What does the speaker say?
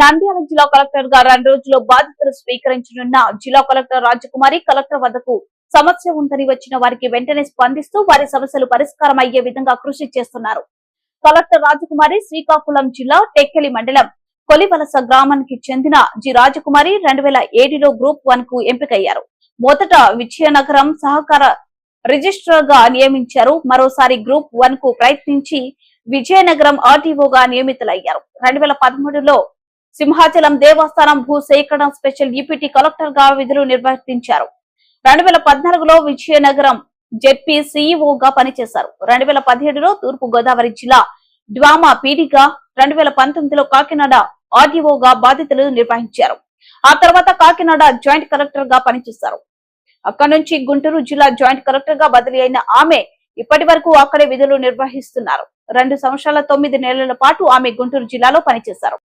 నంద్యాల జిల్లా కలెక్టర్గా రెండు రోజుల్లో బాధ్యతలు స్వీకరించనున్న జిల్లా కలెక్టర్ రాజకుమారి కలెక్టర్ వద్దకు సమస్య ఉందని వచ్చిన వారికి వెంటనే స్పందిస్తూ వారి సమస్యలు పరిష్కారం అయ్యే విధంగా కృషి చేస్తున్నారు. కలెక్టర్ రాజకుమారి శ్రీకాకుళం జిల్లా టెక్కెలి మండలం కొలివలస గ్రామానికి చెందిన జి రాజకుమారి రెండు వేల ఏడులో గ్రూప్ వన్కు ఎంపికయ్యారు. మొదట విజయనగరం సహకార రిజిస్ట్రార్గా నియమించారు. మరోసారి గ్రూప్ వన్కు ప్రయత్నించి విజయనగరం ఆర్టీఓగా నియమితులయ్యారు. రెండు వేల పదమూడులో సింహాచలం దేవస్థానం భూ సేకరణ స్పెషల్ డిప్యూటీ కలెక్టర్గా విధులు నిర్వర్తించారు. రెండు వేల పద్నాలుగులో విజయనగరం జెడ్పీ సీఈఓగా పనిచేశారు. రెండు వేల పదిహేడులో తూర్పు గోదావరి జిల్లా డ్వామా పీడిగా రెండు వేల పంతొమ్మిదిలో కాకినాడ ఆర్డీఓగా బాధ్యతలు నిర్వహించారు. ఆ తర్వాత కాకినాడ జాయింట్ కలెక్టర్గా పనిచేశారు. అక్కడి నుంచి గుంటూరు జిల్లా జాయింట్ కలెక్టర్గా బదిలీ అయిన ఆమె ఇప్పటి వరకు అక్కడే విధులు నిర్వహిస్తున్నారు. రెండు సంవత్సరాల తొమ్మిది నెలల పాటు ఆమె గుంటూరు జిల్లాలో పనిచేశారు.